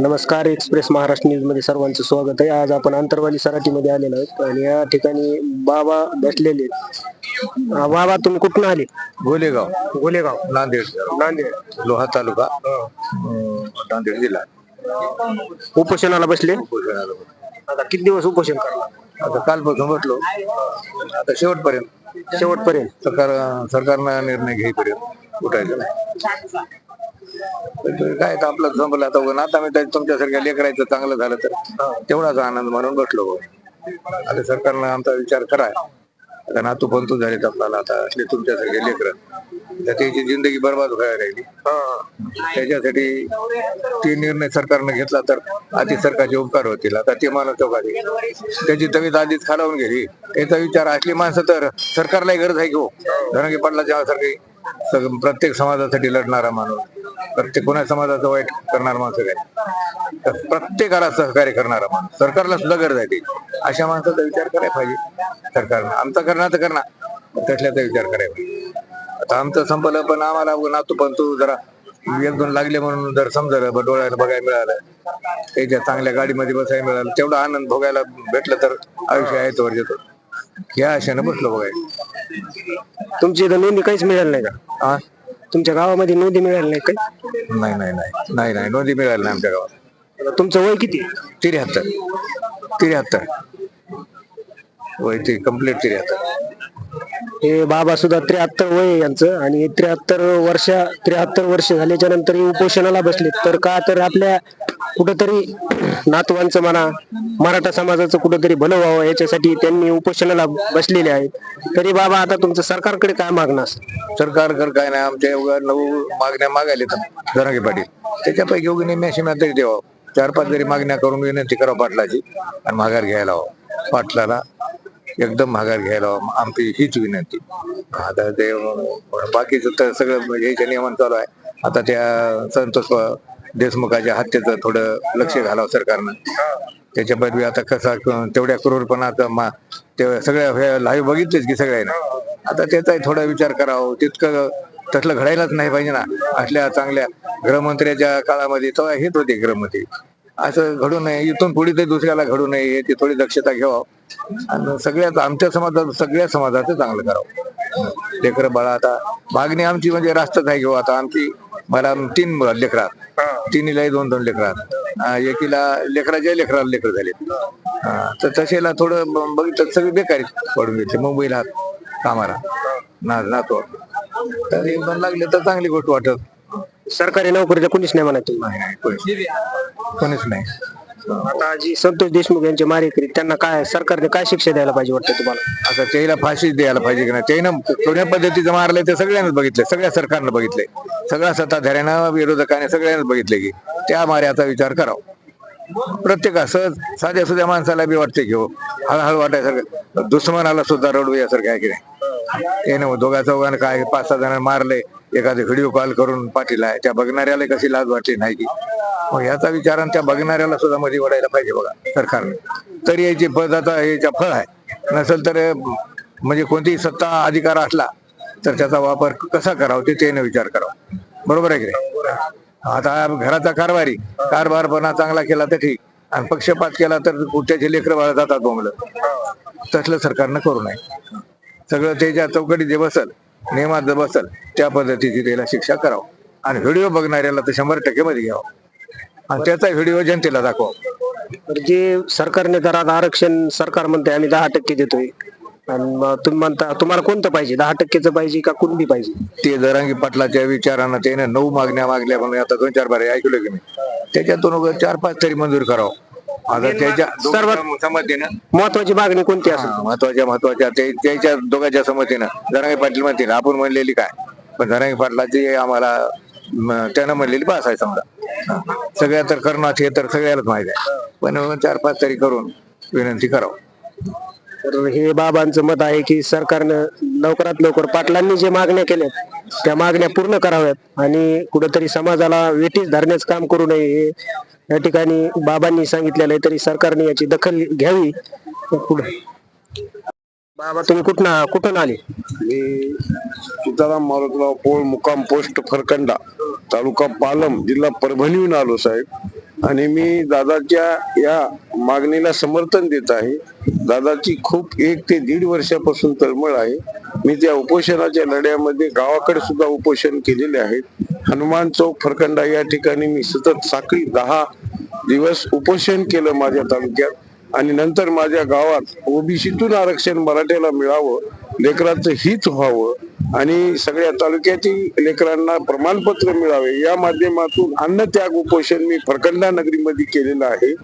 नमस्कार एक्सप्रेस महाराष्ट्र न्यूजमध्ये सर्वांचं स्वागत आहे. आज आपण आंतरवाली सराटीमध्ये आलेलो आहोत आणि या ठिकाणी बाबा बसलेले आहेत. अं, बाबा तुम्ही कुठून आले? गोलेगाव. गोलेगाव. नांदेड. नांदेड. लोहा तालुका. अं, नांदेड जिल्हा. उपोषणाला बसले. आता किती दिवस उपोषण करणार? आता कालपासून म्हटलो आता शेवटपर्यंत. शेवटपर्यंत. सरकार सरकारनं निर्णय घेईपर्यंत. उठायचं नाही. काय आपलं संपलं आता उगा आता मी तुमच्यासारख्या लेकरायचं चांगलं झालं तर तेवढाच आनंद म्हणून बसलो भाऊ. आता सरकारनं आमचा विचार करा. आता नातू पंतू झालेत आपल्याला आता असले तुमच्यासारखे लेकर. तर त्याची जिंदगी बरबाद व्हायला राहिली. त्याच्यासाठी ते निर्णय सरकारनं घेतला तर आधी सरकारचे उपकार होतील. आता ते मानव आधी त्याची तब्येत आधीच खालावून गेली त्याचा विचार असली माणसं तर सरकारलाही गरज आहे की हो. धनंगी पाटलाच्या सारखी प्रत्येक समाजासाठी लढणारा माणूस प्रत्येक कोणा समाजाचं वाईट करणारा माणसं काय तर प्रत्येकाला सहकार्य करणारा माणूस सरकारला सुद्धा गरज आहे ती. अशा माणसाचा विचार करायला पाहिजे सरकारनं. आमचा करणार तर करणार त्यातल्याचा विचार करायला पाहिजे. आता आमचं संपलं पण आम्हाला नातू पण तू जरा एक दोन लागले म्हणून जर समजलं डोळ्याला बघायला मिळालं त्याच्या चांगल्या गाडीमध्ये बसायला मिळालं तेवढा आनंद भोगायला भेटलं तर आयुष्य आहे तोवर येतो या आशेनं बसलो बघायला. तुमची इथं नोंदी काहीच मिळाली नाही का? हा? तुमच्या गावामध्ये नोंदी मिळाली नाही काही? नाही नाही नाही. नाही नाही. नोंदी मिळाली नाही आमच्या गावात. तुमचं वय किती? त्र्याहत्तर. त्र्याहत्तर. वय ते कंप्लीट त्र्याहत्तर. हे बाबा सुद्धा त्र्याहत्तर वय आहे यांचं आणि त्र्याहत्तर वर्ष त्र्याहत्तर वर्ष झाल्याच्यानंतर हे उपोषणाला बसले तर का तर आपल्या कुठंतरी नातवांचं म्हणा मराठा समाजाचं कुठंतरी भलं व्हावं याच्यासाठी त्यांनी उपोषणाला बसलेले आहेत. तरी बाबा आता तुमचं सरकारकडे काय मागणं सरकारकडे काय नाही आमच्या एवढ्या नऊ मागण्या मागायला तर जरांगे पाटील त्याच्यापैकी एवढी निम्म्या तरी द्यावं चार पाच जरी मागण्या करून विनंती करावं पाटलाची आणि माघार घ्यायला हवं. पाटलाला एकदम माघार घ्यायला हवं आमची हीच विनंती. आता ते बाकीचं तर सगळं याच्या नियमन चालू आहे. आता त्या संतोष देशमुखाच्या हत्येचं थोडं लक्ष घालावं सरकारनं. त्याच्या पदवी आता कसा तेवढ्या क्रूरपणाचा मा ते सगळ्या लाईव्ह बघितलेच की सगळ्यांना. आता त्याचाही थोडा विचार करावा. तितकं तसलं घडायलाच नाही पाहिजे ना. असल्या चांगल्या गृहमंत्र्याच्या काळामध्ये तेव्हा हेच होते गृहमंत्री. असं घडू नये. इथून पुढे ते दुसऱ्याला घडू नये याची थोडी दक्षता घ्यावं. आणि सगळ्या आमच्या समाजात सगळ्या समाजाचं चांगलं करावं. लेकर बाळा आता मागणी आमची म्हणजे रास्तच आहे घेऊ हो, आता आमची मला तीन लेकरात तिन्हीलाही दोन दोन लेकरात एकीला लेकराच्या लेकराला लेकर झाले हा, तर तसेला थोडं बघितलं सगळे बेकारी पडून घेतले मुंबईला कामाला. ना नातो. तर एक दोन लागले तर चांगली गोष्ट वाटत. सरकारी नोकरीच्या कोणीच नाही कोणीच. कोणीच नाही. आता जी संतोष देशमुख यांचे मारेकरी त्यांना काय सरकारने काय शिक्षा द्यायला पाहिजे वाटतं तुम्हाला? आता त्याला फाशी द्यायला पाहिजे की नाही? त्यानं कोण्या पद्धतीचं मारलंय ते सगळ्यांनाच बघितलं सगळ्या सरकारनं बघितलंय. सगळ्या सत्ताधाऱ्यानं विरोधकाने सगळ्यांनाच बघितलंय की त्या माऱ्याचा विचार करावा. प्रत्येका सहज साध्या सुध्या माणसाला बी वाटते घेऊ हो, हळूहळू वाटायसारखं दुश्मनाला सुद्धा रडू यासारखं आहे की नाही? ते ना दोघा चौघांना काय पाच सहा जणांना मारले एखादे व्हिडिओ कॉल करून पाठीला आहे त्या बघणाऱ्याला कशी लाज वाटली नाही की? मग याचा विचार आणि त्या बघणाऱ्याला सुद्धा मध्ये वडायला पाहिजे बघा सरकारने. तरी याची पद आता याच्या फळ आहे नसेल तर म्हणजे कोणतीही सत्ता अधिकार असला तर त्याचा वापर कसा करावा ते त्याने विचार करावा. बरोबर आहे की नाही? आता घराचा कारभारी कारभारपणा चांगला केला तर ठीक आणि पक्षपात केला तर कुठ्याचे लेकर बाळ जातात बोंबलं तसलं सरकारनं करू नये. सगळं त्याच्या चौकटीत जे बसल नियमात जे बसल त्या पद्धतीची त्याला शिक्षा करावं. आणि व्हिडिओ बघणाऱ्याला तर शंभर टक्के मध्ये घ्यावं. आणि त्याचा व्हिडिओ जनतेला दाखवा. तर जे सरकारने तर आता आरक्षण सरकार म्हणते आम्ही दहा टक्के देतोय. आणि मग तुम्ही म्हणता तुम्हाला कोणतं पाहिजे? दहा टक्केचं पाहिजे का कुणबी पाहिजे? ते जरांगी पाटलाच्या विचारानं त्याने नऊ मागण्या मागल्या म्हणून आता दोन चार बारे ऐकलं की मी त्याच्यातून चार पाच तरी मंजूर करावं. आता त्याच्या सर्वात- संमतीनं महत्वाची मागणी कोणती असेल? हा, महत्त्वाच्या महत्त्वाच्या ते त्याच्या दोघांच्या संमतीनं. जरांगे पाटील म्हणतील आपण म्हणलेली काय? पण जरांगे पाटलाची आम्हाला म, त्यानं म्हणलेली पास आहे समजा. सगळ्या तर करणार हे तर सगळ्यालाच माहीत आहे. पण चार पाच तरी करून विनंती करावं. तर हे बाबांचं मत आहे की सरकारनं लवकरात लवकर पाटलांनी जे मागण्या केल्यात त्या मागण्या पूर्ण कराव्यात आणि कुठंतरी समाजाला वेटीस धरण्याचं काम करू नये हे या ठिकाणी बाबांनी सांगितलेलं आहे तरी सरकारने याची दखल घ्यावी पुढे. बाबा तुम्ही कुठं कुठून आले? मी सीताराम मारुतराव पोळ मुक्काम पोस्ट फरकंडा तालुका पालम जिल्हा परभणीहून आलो साहेब. आणि मी दादाच्या या मागणीला समर्थन देत आहे. दादाची खूप एक ते दीड वर्षापासून तळमळ आहे. मी त्या उपोषणाच्या लढ्यामध्ये गावाकडे सुद्धा उपोषण केलेले आहेत. हनुमान चौक फरकंडा या ठिकाणी मी सतत साखळी दहा दिवस उपोषण केलं माझ्या तालुक्यात. आणि नंतर माझ्या गावात ओबीसीतून आरक्षण मराठ्याला मिळावं लेकरांचं हित व्हावं आणि सगळ्या तालुक्यातील लेकरांना प्रमाणपत्र मिळावे या माध्यमातून अन्न त्याग उपोषण मी फरकंडा नगरीमध्ये केलेलं आहे.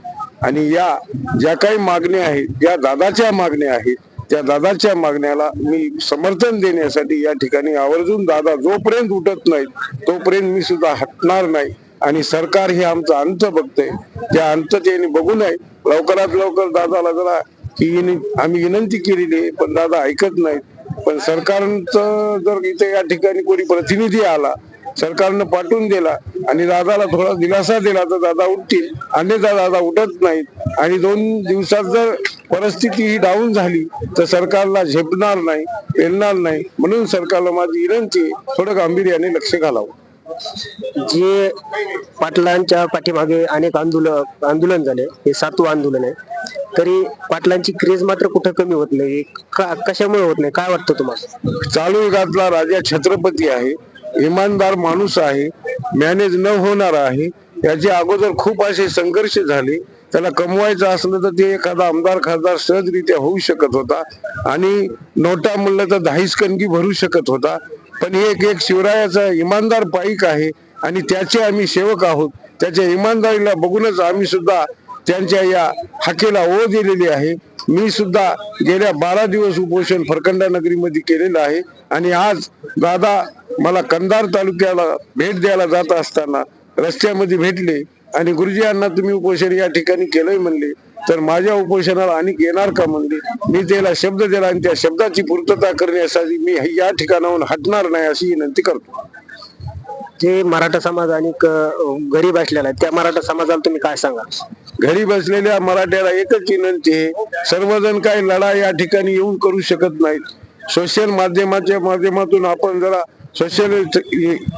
आणि या ज्या काही मागण्या आहेत ज्या दादाच्या मागण्या आहेत त्या दादाच्या मागण्याला मी समर्थन देण्यासाठी या ठिकाणी आवर्जून दादा जोपर्यंत उठत नाहीत तोपर्यंत मी सुद्धा हटणार नाही. आणि सरकार हे आमचं अंत बघतंय. त्या अंत त्यांनी बघू नये लवकरात लवकर दादाला जरा की आम्ही विनंती केलेली आहे पण दादा ऐकत नाहीत. पण सरकारचं जर इथे या ठिकाणी कोणी प्रतिनिधी आला सरकारनं पाठवून दिला आणि दादाला थोडा दिलासा दिला तर दादा उठतील. अन्यथा दादा उठत नाहीत. आणि दोन दिवसात जर परिस्थिती ही डाऊन झाली तर सरकारला झेपणार नाही पेलणार नाही. म्हणून सरकारला माझी विनंती थोडं गांभीर्याने लक्ष घालावं. जे पाटलांच्या पाठीमागे अनेक आंदोलन आंदोलन झाले हे सातवं आंदोलन आहे. तरी पाटलांची क्रेज मात्र कुठं कमी होत नाही का कशामुळे होत नाही काय वाटतं तुम्हाला? चालू युगातला राजा छत्रपती आहे इमानदार माणूस आहे मॅनेज न होणार आहे याचे अगोदर खूप असे संघर्ष झाले त्याला कमवायचं असलं तर ते एखादा आमदार खासदार सहजरित्या होऊ शकत होता आणि नोटा म्हणलं तर दहाच कणकी भरू शकत होता. पण एक एक शिवरायाचा इमानदार पाईक आहे आणि त्याचे आम्ही सेवक आहोत. त्याच्या इमानदारीला बघूनच आम्ही सुद्धा त्यांच्या या हाकेला ओ दिलेली आहे. मी सुद्धा गेल्या बारा दिवस उपोषण फरकंडा नगरीमध्ये केलेलं आहे आणि आज दादा मला कंधार तालुक्याला भेट द्यायला जात असताना रस्त्यामध्ये भेटले आणि गुरुजी यांना तुम्ही उपोषण या ठिकाणी केलंय म्हणले. तर माझ्या उपोषणाला आणि येणार का म्हणले मी त्याला शब्द दिला आणि त्या शब्दाची पूर्तता करण्यासाठी मी या ठिकाणाहून हटणार नाही अशी विनंती करतो. जे मराठा समाज आणि गरीब असलेला त्या मराठा समाजाला तुम्ही काय सांगा घरी बसलेल्या मराठ्याला एकच विनंती आहे सर्वजण काही लढा या ठिकाणी येऊन करू शकत नाहीत. सोशल माध्यमाच्या माध्यमातून आपण जरा सोशल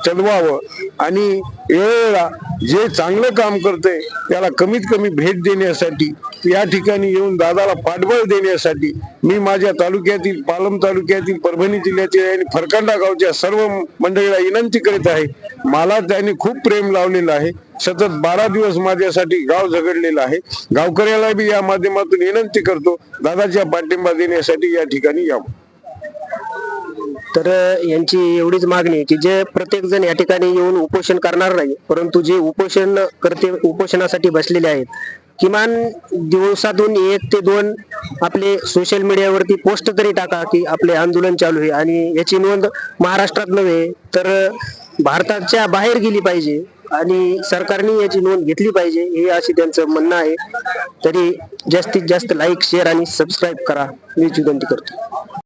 चलवावं आणि वेळेला जे चांगलं काम करते त्याला कमीत कमी भेट देण्यासाठी या ठिकाणी येऊन दादाला पाठबळ देण्यासाठी मी माझ्या तालुक्यातील पालम तालुक्यातील परभणी जिल्ह्यातील आणि फरकांडा गावच्या सर्व मंडळीला विनंती करीत आहे. मला त्याने खूप प्रेम लावलेलं आहे. सतत बारा दिवस माझ्यासाठी गाव झगडलेलं आहे. गावकऱ्याला बी या माध्यमातून विनंती करतो दादाच्या पाठिंबा देण्यासाठी या ठिकाणी यावं. तर यांची एवढीच मागणी आहे की जे प्रत्येक जण या ठिकाणी येऊन उपोषण करणार नाही परंतु जे उपोषण करते उपोषणासाठी बसलेले आहेत किमान दिवसातून एक ते दोन आपले सोशल मीडियावरती पोस्ट तरी टाका की आपले आंदोलन चालू आहे. आणि याची नोंद महाराष्ट्रात नव्हे तर भारताच्या बाहेर गेली पाहिजे आणि सरकारने याची नोंद घेतली पाहिजे हे अशी त्यांचं म्हणणं आहे. तरी जास्तीत जास्त लाईक शेअर आणि सबस्क्राईब करा. मी विनंती करतो.